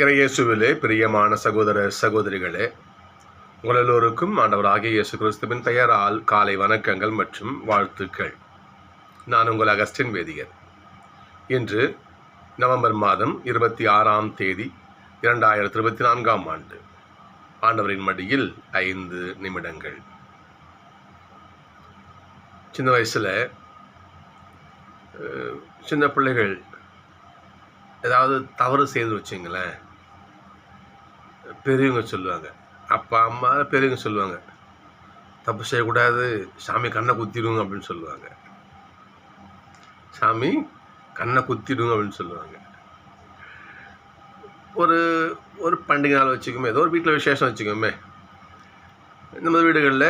இறையேசுவிலே பிரியமான சகோதர சகோதரிகளே உங்கள் எல்லோருக்கும் ஆண்டவராகிய இயேசு கிறிஸ்துவின் பெயரால் காலை வணக்கங்கள் மற்றும் வாழ்த்துக்கள். நான் உங்கள் அகஸ்டின் வேதியர். இன்று நவம்பர் மாதம் இருபத்தி ஆறாம் தேதி இரண்டாயிரத்தி இருபத்தி நான்காம் ஆண்டு. ஆண்டவரின் மடியில் ஐந்து நிமிடங்கள். சின்ன வயசில் சின்ன பிள்ளைகள் ஏதாவது தவறு செய்து வச்சிங்களேன். பெரியவங்க சொல்லுவாங்க. அப்பா அம்மா பெரியவங்க சொல்லுவாங்க. தப்பு செய்யக்கூடாது. சாமி கண்ணை குத்திடுங்க அப்படின்னு சொல்லுவாங்க. சாமி கண்ணை குத்திடுங்க அப்படின்னு சொல்லுவாங்க. ஒரு ஒரு பண்டிகை நாள் வச்சுக்கோமே ஏதோ ஒரு வீட்டில் விசேஷம் வச்சுக்கோமே. நம்ம வீடுகளில்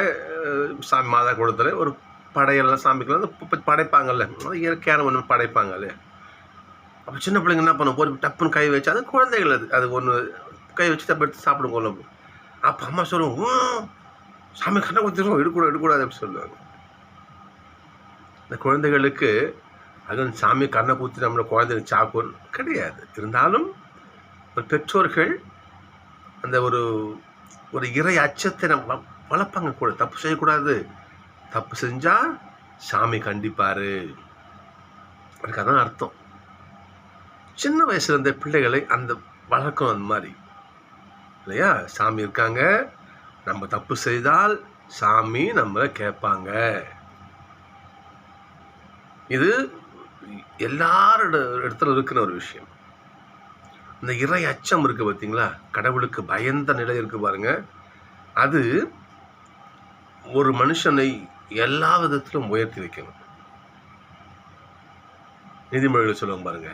சாமி மாதா கொடுத்துல ஒரு படையெல்லாம் சாமிக்கெல்லாம் படைப்பாங்கல்ல. இயற்கையான ஒன்று படைப்பாங்கல்ல அப்போ சின்ன பிள்ளைங்க என்ன பண்ணும்? ஒரு டப்புன்னு கை வச்சு அது குழந்தைகள் அது. அது ஒன்று கை வச்சு தப்பு எடுத்து சாப்பிடும் கொள்ளும் அப்போ அம்மா சொல்லுவோம் சாமி கண்ணை கொடுத்துருவோம் எடுக்கூடாது எடுக்கூடாது அப்படின்னு சொல்லுவாங்க இந்த குழந்தைகளுக்கு அது சாமி கண்ணை குத்தி நம்மளை குழந்தைங்க சாக்கும் கிடையாது இருந்தாலும் ஒரு பெற்றோர்கள் அந்த ஒரு ஒரு இறை அச்சத்தை நம்ம வளர்ப்பாங்க கூட தப்பு செய்யக்கூடாது தப்பு செஞ்சால் சாமி கண்டிப்பார் எனக்கு அதான் அர்த்தம் சின்ன வயசுல இருந்த பிள்ளைகளை அந்த வழக்கம் அந்த மாதிரி இல்லையா? சாமி இருக்காங்க. நம்ம தப்பு செய்தால் சாமி நம்மளை கேட்பாங்க. இது எல்லாரோட இடத்துல இருக்கிற ஒரு விஷயம். இந்த இறை அச்சம் இருக்குது பார்த்தீங்களா கடவுளுக்கு பயந்த நிலை இருக்கு பாருங்க. அது ஒரு மனுஷனை எல்லா விதத்திலும் உயர்த்தி வைக்கணும். நீதிமொழிகள் சொல்லுவாங்க பாருங்க.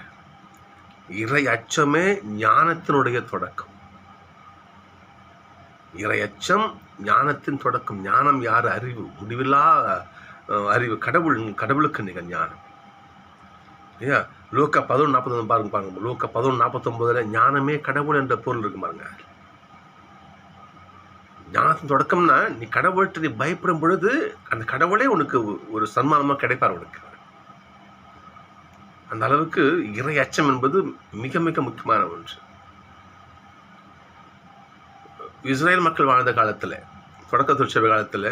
இறை அச்சமே ஞானத்தினுடைய தொடக்கம். இறையச்சம் ஞானத்தின் தொடக்கம். ஞானம் யார் அறிவு? முடிவில்லா அறிவு. கடவுள் கடவுளுக்கு நிகழ் ஞானம். இல்லையா? லோக்க பதினொன்று நாற்பத்தொன்று பாருங்க பாருங்க. லோக்க பதினொன்று நாற்பத்தொம்போதில் ஞானமே கடவுள் என்ற பொருள் இருக்கு பாருங்க. ஞானத்தின் தொடக்கம்னா நீ கடவுள்கிட்ட நீ பயப்படும் பொழுது அந்த கடவுளே உனக்கு ஒரு சன்மானமாக கிடைப்பார் உனக்கு. அந்த அளவுக்கு இறை அச்சம் என்பது மிக மிக முக்கியமான ஒன்று. இஸ்ரேல் மக்கள் வாழ்ந்த காலத்தில் தொடக்க திருச்சபை காலத்தில்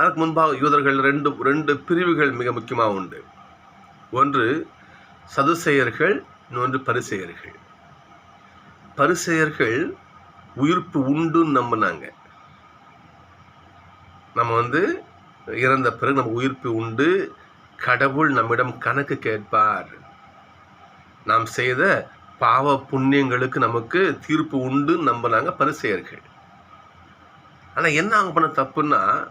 அதுக்கு முன்பாக யூதர்கள் ரெண்டு ரெண்டு பிரிவுகள் மிக முக்கியமாக உண்டு. ஒன்று சதுசெயர்கள் இன்னொன்று பரிசெயர்கள். பரிசெயர்கள் உயிர்ப்பு உண்டுன்னு நம்பினாங்க. நம்ம வந்து இறந்த பிறகு நம்ம உயிர்ப்பு உண்டு கடவுள் நம்மிடம் கணக்கு கேட்பார். நாம் செய்த பாவ புண்ணியங்களுக்கு நமக்கு தீர்ப்பு உண்டு நம்பினாங்க பரிசெயர்கள். ஆனால் என்ன அவங்க பண்ண தப்புன்னா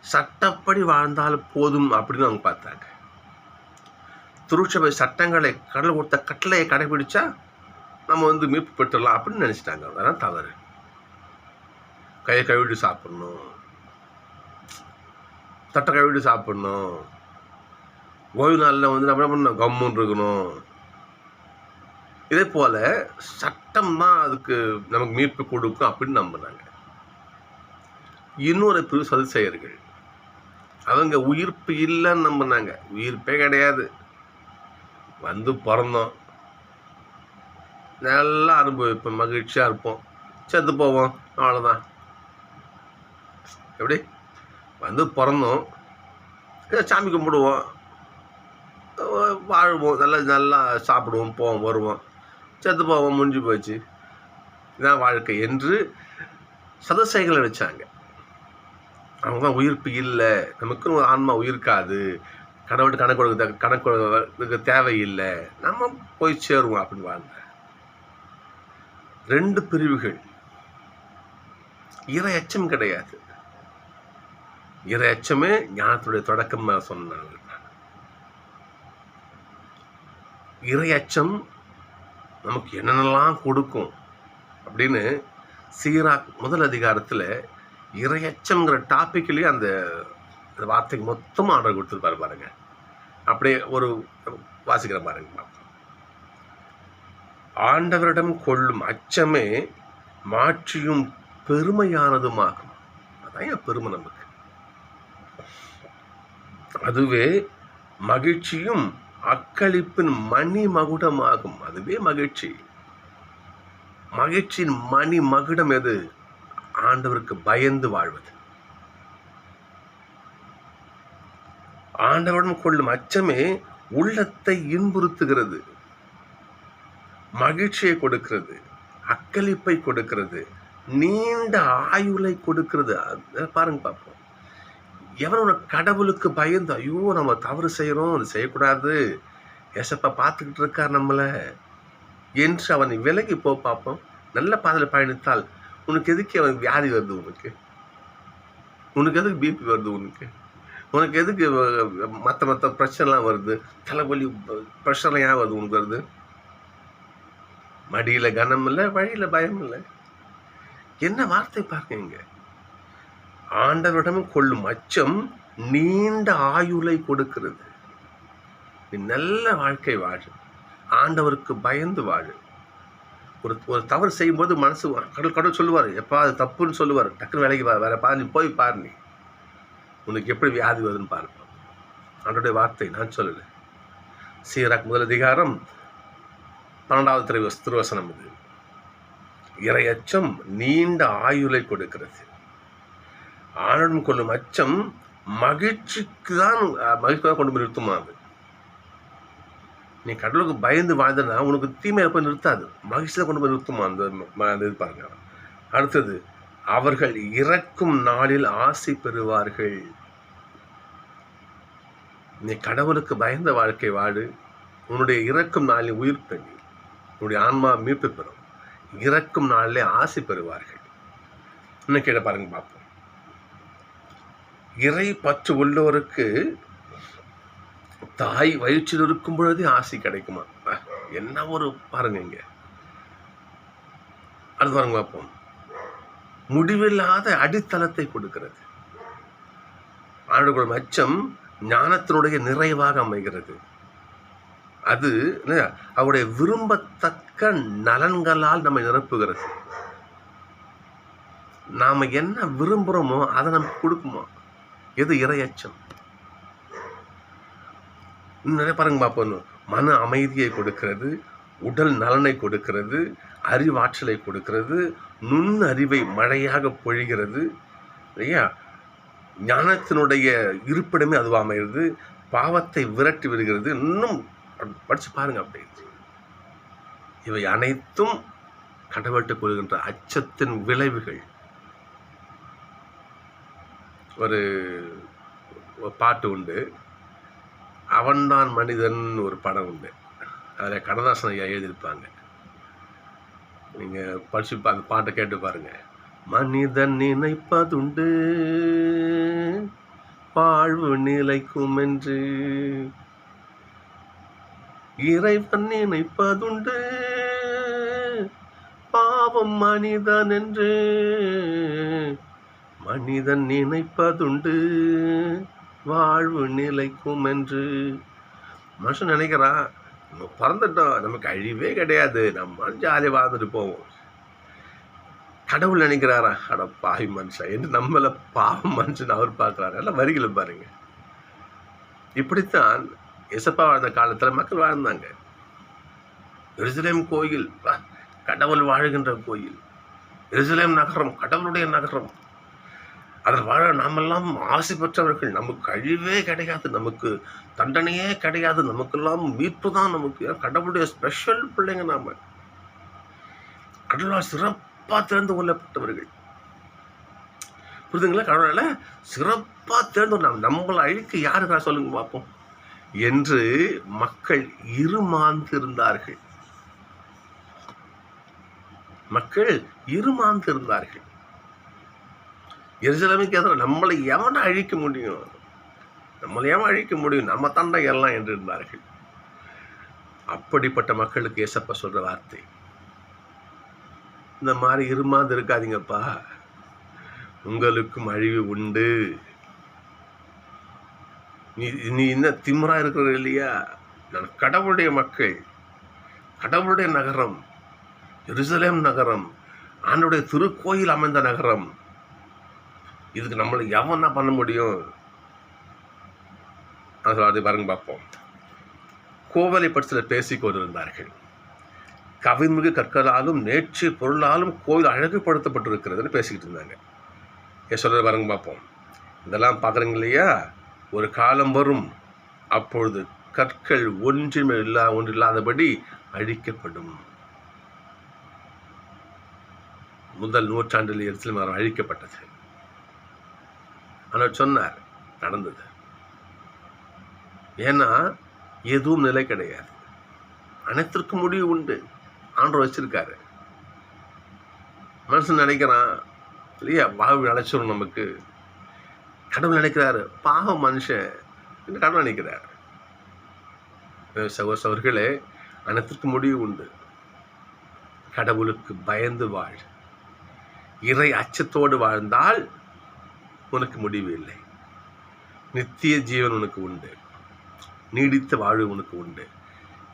சட்டப்படி வாழ்ந்தால் போதும் அப்படின்னு அவங்க பார்த்தாங்க. திருச்சபை சட்டங்களை கடல் கொடுத்த கட்டளையை கடைபிடிச்சா நம்ம வந்து மீட்பு பெற்றுடலாம் அப்படின்னு நினச்சிட்டாங்க அதெல்லாம் தவறு. கையை கழுவிட்டு சாப்பிட்ணும். தட்டை கழுவிட்டு சாப்பிட்ணும். ஓய்வு நாளில் வந்து நம்ம என்ன பண்ணணும்? கம்முன்னு இருக்கணும். இதே போல் சட்டம் தான் அதுக்கு நமக்கு மீட்பு கொடுக்கும் அப்படின்னு நம்பினாங்க இன்னொரு பிரிவு சதிசெயர்கள் அவங்க உயிர்ப்பு இல்லைன்னு நம்பினாங்க. உயிர்ப்பே கிடையாது. வந்து பிறந்தோம். நல்லா அனுபவிப்போம் மகிழ்ச்சியாக இருப்போம். செத்து போவோம் அவ்வளோதான் எப்படி? வந்து பிறந்தோம். சாமி கும்பிடுவோம். வாழ்வோம். நல்லா நல்லா சாப்பிடுவோம் போவோம் வருவோம். செத்து போவோம் முடிஞ்சு போச்சு. இதான் வாழ்க்கை என்று சதசைகளை வச்சாங்க. அவங்க தான் உயிர்ப்பு இல்லை. நமக்குன்னு ஒரு ஆன்மா உயிர்க்காது. கடவுள்கிட்ட கணக்கு கொடுக்க கணக்கு கொடுக்க தேவையில்லை. நம்ம போய் சேருவோம் அப்படின்னு வாழ்ந்த. ரெண்டு பிரிவுகள். இறை அச்சம் கிடையாது. இறை அச்சமே ஞானத்துடைய தொடக்கம் சொன்னாங்க. இறை அச்சம் நமக்கு என்னென்னலாம் கொடுக்கும் அப்படின்னு சீராக் முதல் அதிகாரத்தில் இரையச்சம்ங்கிற டாப்பிக்லேயே அந்த வார்த்தைக்கு மொத்தமாக ஆர்டர் கொடுத்துருப்பாரு பாருங்க. அப்படியே ஒரு வாசிக்கிற பாருங்க. ஆண்டவரிடம் கொள்ளும் அச்சமே மாற்றியும் பெருமையானதுமாகும். அதான் என் பெருமை நமக்கு. அதுவே மகிழ்ச்சியும் அக்களிப்பின் மணி மகுடமாகும் அதுவே மகிழ்ச்சி. மகிழ்ச்சியின் மணி மகுடம் எது? ஆண்டவருக்கு பயந்து வாழ்வது. ஆண்டவரிடம் கொள்ளும் அச்சமே உள்ளத்தை இன்புறுத்துகிறது. மகிழ்ச்சியை கொடுக்கிறது. அக்களிப்பை கொடுக்கிறது. நீண்ட ஆயுளை கொடுக்கிறது. பாருங்க பார்ப்போம் எவனோட கடவுளுக்கு பயந்து ஐயோ நம்ம தவறு செய்கிறோம் அது செய்யக்கூடாது. ஏசப்பா பார்த்துக்கிட்டு இருக்கார் நம்மளை. என்று அவன் விலகி போ பார்ப்போம். நல்ல பாதையில் பயணித்தால் உனக்கு எதுக்கு அவன் வியாதி வருது உனக்கு? உனக்கு எதுக்கு பிபி வருது உனக்கு? உனக்கு எதுக்கு மற்ற மற்ற பிரச்சனைலாம் வருது? தலைவலி ப்ரெஷர்லாம் ஏன் வருது உனக்கு வருது? மடியில் கனம் இல்லை வழியில் பயம் இல்லை என்ன வார்த்தை பாருங்க இங்கே. ஆண்டவரிடம் கொள்ளும் அச்சம் நீண்ட ஆயுளை கொடுக்கிறது. நீ நல்ல வாழ்க்கை வாழு. ஆண்டவருக்கு பயந்து வாழு. ஒரு ஒரு தவறு செய்யும்போது மனசு கடல் கடல் சொல்லுவார் எப்பா அது தப்புன்னு சொல்லுவார். டக்குன்னு வேலைக்கு வா வேற பாரு நீ போய் பாரு நீ. உனக்கு எப்படி வியாதி வருதுன்னு பார்ப்போம் ஆண்டோடைய வார்த்தை நான் சொல்லலை. சீராக் முதல் அதிகாரம் பன்னெண்டாவது திரு திருவசனம் இது. இறையச்சம் நீண்ட ஆயுளை கொடுக்கிறது. ஆணுடன் கொள்ளும் அச்சம் மகிழ்ச்சிக்கு தான் மகிழ்ச்சி தான் கொண்டு போய் நிறுத்துமா அது? நீ கடவுளுக்கு பயந்து வாழ்ந்தனா உனக்கு தீமையை போய் நிறுத்தாது. மகிழ்ச்சியை கொண்டு போய் நிறுத்துமா அந்த அந்த இது பாருங்க அடுத்தது அவர்கள் இறக்கும் நாளில் ஆசை பெறுவார்கள். நீ கடவுளுக்கு பயந்த வாழ்க்கை வாடு. உன்னுடைய இறக்கும் நாளில் உயிர் பெண் உன்னுடைய ஆன்மா மீட்பு பெறும். இறக்கும் நாளிலே ஆசை பெறுவார்கள். இன்னும் கேட்ட பாருங்க பார்ப்போம் இறை பற்று உள்ளவருக்கு தாய் வயிற்றில் இருக்கும் பொழுதே ஆசை கிடைக்குமா? என்ன ஒரு பாருங்க இங்க. அடுத்து பாருங்க பார்ப்போம். முடிவில்லாத அடித்தளத்தை கொடுக்கிறது. ஆண்டுகளும் அச்சம் ஞானத்தினுடைய நிறைவாக அமைகிறது. அது அவருடைய விரும்பத்தக்க நலன்களால் நம்மை நிரப்புகிறது. நாம என்ன விரும்புகிறோமோ அதை நமக்கு கொடுக்குமா? எது இரையச்சம் இன்னும் நிறைய பாருங்க பார்ப்போம் மன அமைதியை கொடுக்கிறது உடல் நலனை கொடுக்கிறது அறிவாற்றலை கொடுக்கிறது நுண் அறிவை மழையாக பொழிகிறது இல்லையா? ஞானத்தினுடைய இருப்பிடமே அதுவாக அமைகிறது பாவத்தை விரட்டி விடுகிறது இன்னும் படித்து பாருங்க அப்படின்னு இவை அனைத்தும் கடவுள்கிட்ட கொள்கின்ற அச்சத்தின் விளைவுகள். ஒரு பாட்டு உண்டு. அவன்தான் மனிதன் ஒரு படம் உண்டு. அதில் கண்ணதாசன் ஐயா எழுதியிருப்பாங்க. நீங்கள் படிச்சு அந்த பாட்டை கேட்டு பாருங்க. மனிதன் நினைப்பதுண்டு வாழ்வு நிலைக்கும் என்று. இறைவன் நினைப்பதுண்டு பாவம் மனிதன் என்று. மனிதன் நினைப்பதுண்டு. வாழ்வு நிலைக்கும் என்று மனுஷன் நினைக்கிறான் நம்ம பிறந்துட்டோம் நமக்கு அழிவே கிடையாது. நம்ம ஜாலியாக வாழ்ந்துட்டு போவோம். கடவுள் நினைக்கிறாரா அட பாவி மனுஷன் என்று நம்மள பாவம் மனுஷன் அவர் பார்க்குறாரு? எல்லாம் வரிகளை பாருங்க. இப்படித்தான் எசப்பா வாழ்ந்த காலத்தில் மக்கள் வாழ்ந்தாங்க. எருசலேம் கோயில் பா, கடவுள் வாழுகின்ற கோயில். எருசலேம் நகரம் கடவுளுடைய நகரம். அதில் வாழ நாமெல்லாம் ஆசை பெற்றவர்கள். நமக்கு அழிவே கிடையாது நமக்கு தண்டனையே கிடையாது நமக்கெல்லாம் மீட்பு தான் நமக்கு. ஏன்? கடவுளுடைய ஸ்பெஷல் பிள்ளைங்க நாம. கடவுளால் சிறப்பாக திறந்து கொள்ளப்பட்டவர்கள். புரிதுங்களா கடவுளால்? சிறப்பாக தேர்ந்து நம்ம நம்மளை அழிக்க யாருக்கா சொல்லுங்க பார்ப்போம் என்று மக்கள் இருமாந்து இருந்தார்கள் மக்கள் இருமாந்து இருந்தார்கள் எருசலேமுக்கு எதிராக நம்மளை எவனை அழிக்க முடியும்? நம்மளை எவன் அழிக்க முடியும்? நம்ம தண்டை எல்லாம் என்று இருந்தார்கள். அப்படிப்பட்ட மக்களுக்கு ஏசப்பா சொல்ற வார்த்தை. இந்த மாதிரி இருமாந்து இருக்காதீங்கப்பா. உங்களுக்கும் அழிவு உண்டு. நீ நீ என்ன திமுறா இருக்கிற இல்லையா? நான் கடவுளுடைய மக்கள். கடவுளுடைய நகரம். எருசலேம் நகரம். ஆண்டுடைய திருக்கோயில் அமைந்த நகரம். இதுக்கு நம்மளை எவன் பண்ண முடியும்? அதை பாருங்க பார்ப்போம். கோவலை பட்சத்தில் பேசிக் கொண்டிருந்தார்கள். கவிமிகு கற்களாலும் நேற்று பொருளாலும் கோவில் அழகுபடுத்தப்பட்டிருக்கிறதுன்னு பேசிக்கிட்டு இருந்தாங்க. ஏன் சொல்கிற பாருங்க பார்ப்போம். இதெல்லாம் பார்க்குறீங்க இல்லையா? ஒரு காலம் வரும் அப்பொழுது கற்கள் ஒன்றுமே இல்லா ஒன்று இல்லாதபடி அழிக்கப்படும். முதல் நூற்றாண்டில் எரிசல் மரம் அழிக்கப்பட்டது. ஆனால் சொன்னார் நடந்தது. ஏன்னா எதுவும் நிலை கிடையாது. அனைத்திற்கும் முடிவு உண்டு. ஆண்டு வச்சிருக்காரு. மனுஷன் நினைக்கிறான் இல்லையா? வாழ்வு நினைச்சிடும் நமக்கு. கடவுள் நினைக்கிறாரு. பாவம் மனுஷன். கடவுள் நினைக்கிறார். சகோ சவர்களே அனைத்திற்கும் முடிவு உண்டு. கடவுளுக்கு பயந்து வாழ். இறை அச்சத்தோடு வாழ்ந்தால் உனக்கு முடிவு இல்லை. நித்திய ஜீவன் உனக்கு உண்டு. நீடித்த வாழ்வு உனக்கு உண்டு.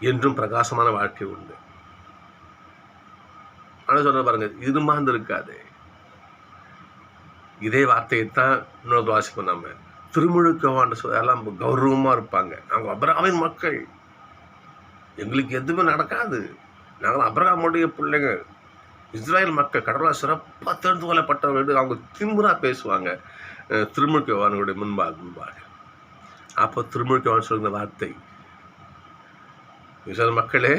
என்றும் பிரகாசமான வாழ்க்கை உண்டு. ஆனால் சொல்ல பாருங்க இருமாந்து இருக்காது இதே வார்த்தையைத்தான் இன்னொரு வாசிப்போம் நம்ம திருமுழுக்கவாண்ட எல்லாம் கௌரவமாக இருப்பாங்க. நாங்கள் அப்ரஹாமின் மக்கள். எங்களுக்கு எதுவுமே நடக்காது. நாங்கள் அப்ரஹாமுடைய பிள்ளைங்க இஸ்ராயல் மக்கள் கடவுளால் சிறப்பாக தேர்ந்து கொள்ளப்பட்டவர்கள் அவங்க திமுறா பேசுவாங்க. திருமுழ்கவானுடைய முன்பாக முன்பாக. அப்போ திருமுழ்கவான் சொல்கிற வார்த்தை இஸ்ரேல் மக்களே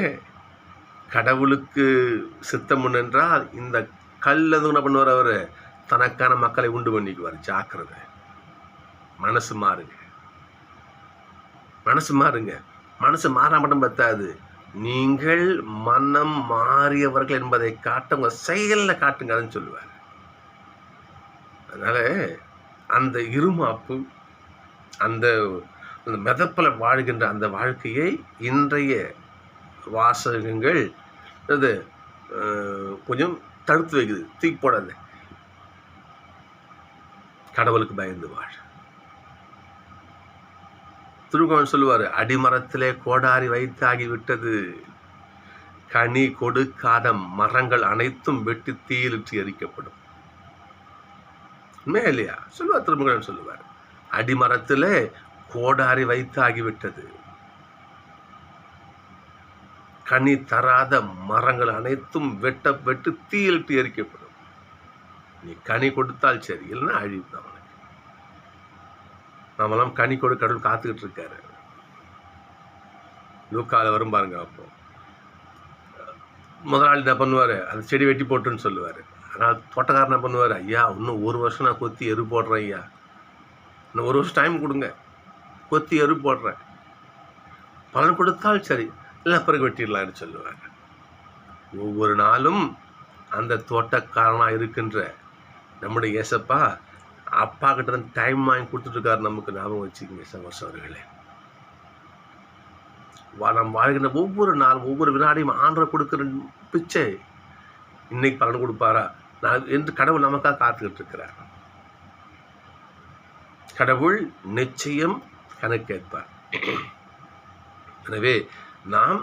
கடவுளுக்கு சித்தம் என்றால் இந்த கல் என்ன பண்ணுவார் அவர்? தனக்கான மக்களை உண்டு பண்ணிக்குவார் ஜாக்கிரதை. மனசு மாறுங்க. மனசு மாறுங்க. மனசு மாறாமட்டும் பத்தாது நீங்கள் மனம் மாறியவர்கள் என்பதை காட்ட உங்க செயலில் காட்டுங்கன்னு சொல்லுவார். அதனால அந்த இருமாப்பு அந்த அந்த மிதப்பில் வாழ்கின்ற அந்த வாழ்க்கையை இன்றைய வாசகங்கள் அது கொஞ்சம் தடுத்து வைக்குது தூக்கி போடாது கடவுளுக்கு பயந்து வாழ். திருக்கோவன் சொல்லுவார் அடிமரத்திலே கோடாரி வைத்தாகி விட்டது. கனி கொடுக்காத மரங்கள் அனைத்தும் வெட்டி தீயிலிட்டு எரிக்கப்படும். உண்மையா இல்லையா? சொல்லுவார் திருமகன் சொல்லுவார். அடிமரத்திலே கோடாரி வைத்தாகிவிட்டது கனி தராத மரங்கள் அனைத்தும் வெட்ட வெட்டு தீயிலிட்டு எரிக்கப்படும். நீ கனி கொடுத்தால் சரி இல்லைன்னா அழிவு தான் நாமெல்லாம் கனி கொடு கடவுள் காத்துக்கிட்டு இருக்காரு லூக்கால வரும் பாருங்க அப்போ. முதலாளி என்ன பண்ணுவார்? அந்த செடி வெட்டி போட்டுன்னு சொல்லுவார். ஆனால் தோட்டக்காரன் என்ன பண்ணுவார்? ஐயா இன்னும் ஒரு வருஷம் நான் கொத்தி எரு போடுறேன் ஐயா. இன்னும் ஒரு வருஷம் டைம் கொடுங்க. கொத்தி எரு போடுறேன். பலன் கொடுத்தால் சரி. இல்லை பிறகு வெட்டிடலாம்னு சொல்லுவார். ஒவ்வொரு நாளும் அந்த தோட்டக்காரனாக இருக்கின்ற நம்முடைய ஏசப்பா அப்பா கிட்ட டைம் வாங்கி கொடுத்துட்ருக்காரு நமக்கு ஞாபகம் வச்சுக்கோங்க சகோச அவர்களே வா நாம் வாழ்கின்ற ஒவ்வொரு நாளும் ஒவ்வொரு வினாடியும் ஆண்டரை கொடுக்குற பிச்சை இன்னைக்கு பலன் கொடுப்பாரா? நான் என்று கடவுள் நமக்காக காத்துக்கிட்டு இருக்கிறார் கடவுள் நிச்சயம் கணக்கேற்பார். எனவே நாம்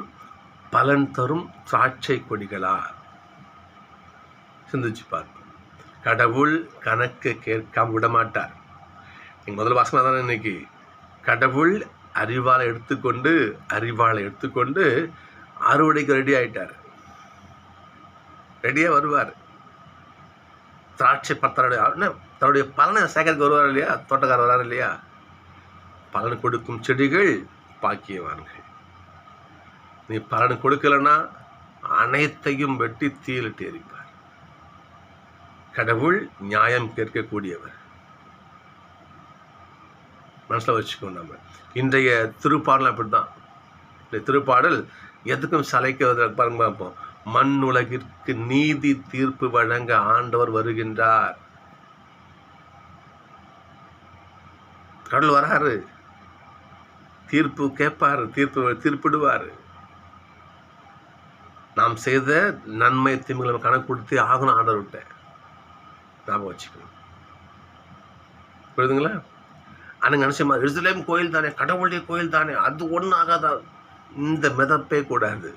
பலன் தரும் திராட்சை கொடிகளா சிந்திச்சு பார்ப்போம். கடவுள் கணக்கு கேட்காம விடமாட்டார். நீங்கள் முதல் முதல்ல வாசமாக தானே இன்னைக்கு? கடவுள் அறிவாளை எடுத்துக்கொண்டு அறிவாளை எடுத்துக்கொண்டு அறுவடைக்கு ரெடி ஆயிட்டார். ரெடியாக வருவார். திராட்சை பத்தருடைய தன்னுடைய பலனை சேகரிக்க வருவார் இல்லையா? தோட்டக்காரர் வராரு இல்லையா? பலன் கொடுக்கும் செடிகள் பாக்கியவான்கள். நீ பலன் கொடுக்கலன்னா அனைத்தையும் வெட்டி தீயிலிட்டு எரிப்பார். கடவுள் நியாயம் கேட்கக்கூடியவர். மனசில் வச்சுக்கோ நம்ம. இன்றைய திருப்பாடல் அப்படித்தான். இந்த திருப்பாடல் எதுக்கும் சளைக்க பாருங்க பார்ப்போம் மண் உலகிற்கு நீதி தீர்ப்பு வழங்க ஆண்டவர் வருகின்றார். கடவுள் வராரு. தீர்ப்பு கேட்பாரு தீர்ப்பு தீர்ப்பிடுவார். நாம் செய்த நன்மை தீமைகளை கணக்கு கொடுத்து ஆகணும் ஆண்டவர்கிட்ட. ஞாபகம் வச்சுக்கணும் புரியுதுங்களா? ஆனால் நினச்சமா எருசலேம் கோயில் தானே கடவுளுடைய கோயில் தானே அது ஒன்றும் ஆகாதா? இந்த மிதப்பே கூடாது.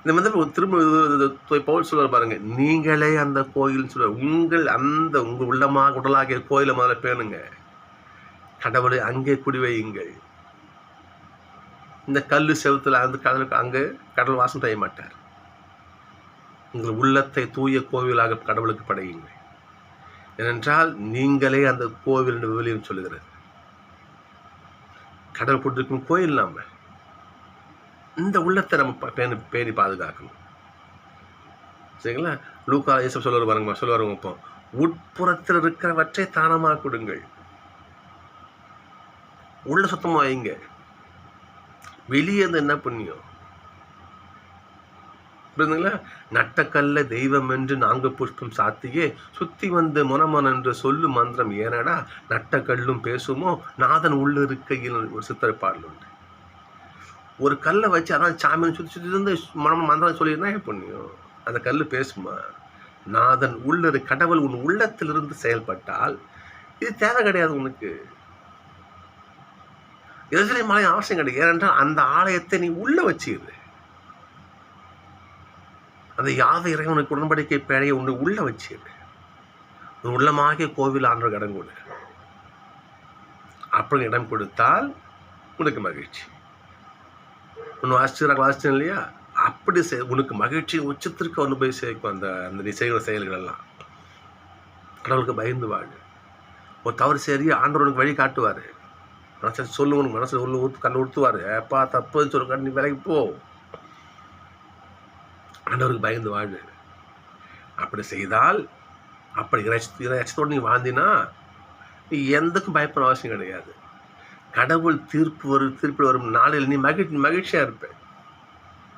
இந்த மிதப்பு திரும்ப பவுல் சொல்லுவார் பாருங்க நீங்களே அந்த கோயில்னு சொல்லுவார் உங்கள் அந்த உங்கள் உள்ளமாக உடலாகிய கோயிலை முதல்ல பேணுங்க. கடவுளை அங்கே குடிவையுங்கள் இந்த கல் செவத்தில் அந்த கடலுக்கு அங்கே கடல் வாசம் செய்ய மாட்டார். உங்கள் உள்ளத்தை தூய கோவிலாக கடவுளுக்கு படையுங்கள். ஏனென்றால் நீங்களே அந்த கோவில் என்று விவிலியம் சொல்லுகிறது. கடவுள் கொடுத்திருக்கும் கோயில் நாம். இந்த உள்ளத்தை நம்ம பேணி பேணி பாதுகாக்கணும். சரிங்களா? லூக்கா இயேசு சொல்லுவார் பாருங்க சொல்லுவார் இப்போ உட்புறத்தில் இருக்கிறவற்றை தானமாக கொடுங்கள். உள்ள சுத்தமாக வைங்க. வெளியே இருந்து என்ன புண்ணியம்? புரியுதுங்களா நட்டக்கல்ல தெய்வம் என்று நான்கு புஷ்பம் சாத்தியே சுத்தி வந்து முனமன் என்று சொல்லு மந்திரம் ஏனடா? நட்டக்கல்லும் பேசுமோ? நாதன் உள்ள இருக்கையில் ஒரு சித்திரை பாடல் உண்டு. ஒரு கல்லை வச்சு அதான் சாமியை சுற்றி சுற்றி இருந்து மனம் மந்திரம் சொல்லியிருந்தா ஏன் புண்ணியம்? அந்த கல் பேசுமா? நாதன் உள்ள இரு- கடவுள் உன் உள்ளத்திலிருந்து செயல்பட்டால் இது தேவை கிடையாது உனக்கு. எதிரி மலை அவசியம் கிடையாது. ஏனென்றால் அந்த ஆலயத்தை நீ உள்ள வச்சிரு அந்த யாத இறைவனுக்கு உடன்படிக்கை பேழையை ஒன்று உள்ள வச்சிரு. ஒரு உள்ளமாகிய கோவில் ஆண்டு இடம் கொடு. அப்படி இடம் கொடுத்தால் உனக்கு மகிழ்ச்சி. ஒன்று வாசிச்சுறாங்க வாசிச்சேன் இல்லையா? அப்படி செய் உனக்கு மகிழ்ச்சி உச்சத்திற்கு ஒன்று போய் சேர்க்கும் அந்த அந்த நீ செய்கிற செயல்கள் எல்லாம் கடவுளுக்கு பயந்து வாழ். ஒரு தவறு சரி ஆண்டவர் உனக்கு வழி காட்டுவார். மனசில் சொல்லு உனக்கு மனசில் உள்ள ஊத்து கண்ணு ஊற்றுவார் ஏப்பா தப்புன்னு சொல்லுங்க நீ விலைக்கு போ. ஆண்டவருக்கு பயந்து வாழ்வு அப்படி செய்தால் அப்படி இறைச்சி நீ வாழ்ந்தினா நீ எந்தக்கும் பயப்பட அவசியம் கிடையாது. கடவுள் தீர்ப்பு வரும் தீர்ப்பு வரும் நாளில் நீ மகிழ்ச்சி மகிழ்ச்சியாக இருப்ப.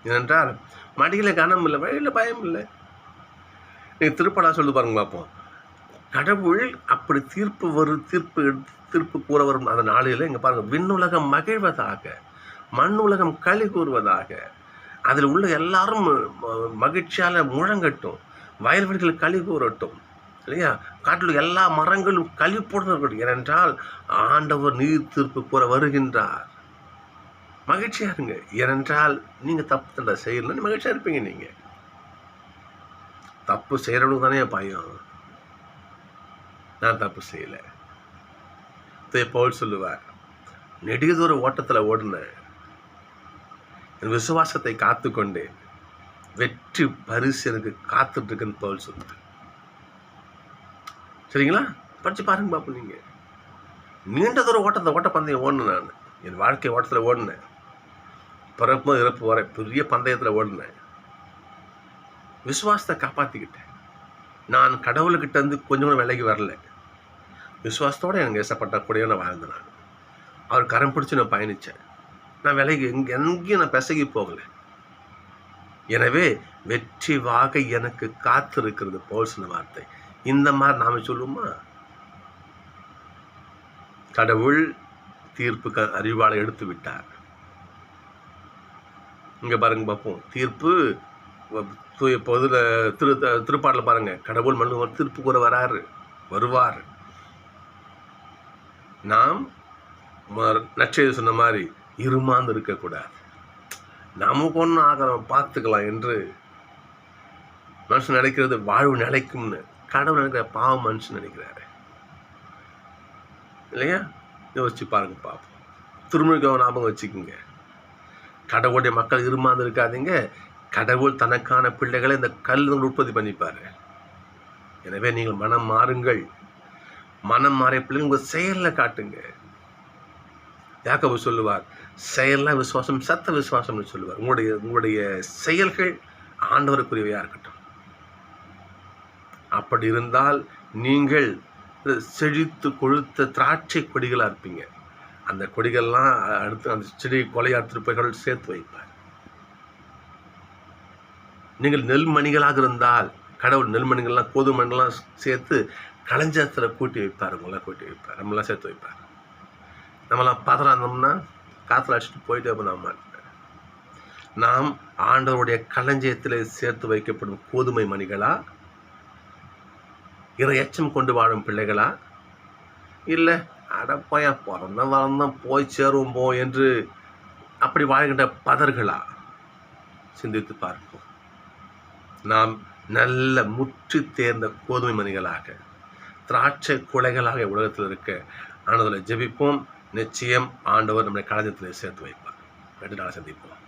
ஏனென்றால் மடியில் கனம் இல்லை வழியில் பயம் இல்லை. நீங்கள் திருப்படா சொல்லி பாருங்க பார்ப்போம் கடவுள் அப்படி தீர்ப்பு வரும் தீர்ப்பு எடுத்து- தீர்ப்பு கூற வரும் அந்த நாளில் இங்கே பாருங்கள் விண்ணுலகம் மகிழ்வதாக மண்ணுலகம் களி கூறுவதாக அதில் உள்ள எல்லாரும் மகிழ்ச்சியால் முழங்கட்டும் வயல்வெளிகள் கழிவு வரட்டும் இல்லையா? காட்டில் எல்லா மரங்களும் கழிப்புடன் இருக்கட்டும் ஏனென்றால் ஆண்டவர் நீர் தீர்ப்பு கூற வருகின்றார். மகிழ்ச்சியாக இருங்க. ஏனென்றால் நீங்கள் தப்பு தண்டை செய்யலன்னு மகிழ்ச்சியாக இருப்பீங்க நீங்கள் தப்பு செய்யறவனுக்கு தானே பயம். நான் தப்பு செய்யலை. போல் சொல்லுவார் நெடிய தூர ஓட்டத்தில் ஓடினேன் என் விசுவாசத்தை காத்துக்கொண்டு வெற்றி பரிசு எனக்கு காத்துட்டு இருக்குன்னு பவுல் சொல்லுவார் சரிங்களா? படிச்சு பாருங்க பாப்போம் நீங்க. நீண்ட தூரம் ஓட்டத்தை ஓட்ட பந்தயம் ஓடினேன் நான். என் வாழ்க்கை ஓட்டத்தில் ஓடினேன். பிறப்பு இறப்பு வர பெரிய பந்தயத்தில் ஓடினேன். விசுவாசத்தை காப்பாற்றிக்கிட்டேன் நான் கடவுள்கிட்ட இருந்து கொஞ்சம் கூட விலகி வரல. விசுவாசத்தோடு எனக்கு ஏசப்பட்ட கூடயே நான் வாழ்ந்தேன் நான். அவர் கரம் பிடிச்சி நான் பயணித்தேன் நான் விலகி எங்கே எங்கேயும் நான் பிசகி போகலை. எனவே வெற்றி வாகை எனக்கு காத்திருக்கிறது போல் வார்த்தை. இந்த மாதிரி நாம் சொல்லுவோமா? கடவுள் தீர்ப்பு க- அறிவாளை எடுத்து விட்டார். இங்கே பாருங்க பார்ப்போம். தீர்ப்பு தூய பொதுல திரு திருப்பாட்டில் பாருங்கள் கடவுள் மண்ணு தீர்ப்பு கூட வராரு வருவார். நாம் நச்சை சொன்ன மாதிரி இருமாந்து இருக்கக்கூடாது. நமக்கு ஒன்றும் ஆகிறோம் பார்த்துக்கலாம் என்று மனுஷன் நினைக்கிறது வாழ்வு நிலைக்கும்னு. கடவுள் நினைக்கிற பாவம் மனுஷன் நினைக்கிறாரு. இல்லையா? யோசிச்சு பாருங்க பார்ப்போம் திருமுழுக்க ஞாபகம் வச்சுக்கோங்க. கடவுளுடைய மக்கள் இருமாந்து இருக்காதீங்க. கடவுள் தனக்கான பிள்ளைகளை இந்த கல் உற்பத்தி பண்ணிப்பார். எனவே நீங்கள் மனம் மாறுங்கள். மனம் மாறிய பிள்ளைங்க உங்கள் செயலில் காட்டுங்க. யாக்கோபு சொல்லுவார் செயல்லாம் விசுவாசம் சத்த விசுவாசம்னு சொல்லுவார். உங்களுடைய உங்களுடைய செயல்கள் ஆண்டவருக்குரியவையாக இருக்கட்டும். அப்படி இருந்தால் நீங்கள் செழித்து கொழுத்த திராட்சை கொடிகளாக இருப்பீங்க. அந்த கொடிகள்லாம் அடுத்து அந்த செடி கொலையாத்திருப்பைகள் சேர்த்து வைப்பார். நீங்கள் நெல்மணிகளாக இருந்தால் கடவுள் நெல்மணிகள்லாம் கோதுமணிகள்லாம் சேர்த்து களஞ்சத்தில் கூட்டி வைப்பார் உங்களாம் கூட்டி வைப்பார் நம்மளாம் சேர்த்து வைப்பார். நம்மளாம் பதறா இருந்தோம்னா காற்றுல அடிச்சுட்டு போயிட்டே இருப்போம் மாட்டேன். நாம் ஆண்டவருடைய களஞ்சியத்தில் சேர்த்து வைக்கப்படும் கோதுமை மணிகளா? இறையச்சம் கொண்டு வாழும் பிள்ளைகளா? இல்லை அடப்பையா பிறந்த வளர்ந்தான் போய் சேருவோம் போ என்று அப்படி வாழ்கின்ற பதர்களா? சிந்தித்து பார்ப்போம். நாம் நல்ல முற்றி தேர்ந்த கோதுமை மணிகளாக திராட்சை குலைகளாக உலகத்தில் இருக்க ஆனதில் ஜெபிப்போம். நிச்சயம் ஆண்டவர் நம்முடைய களஞ்சத்தில் சேர்த்து வைப்பார். ரெண்டு நாளை சந்திப்போம்.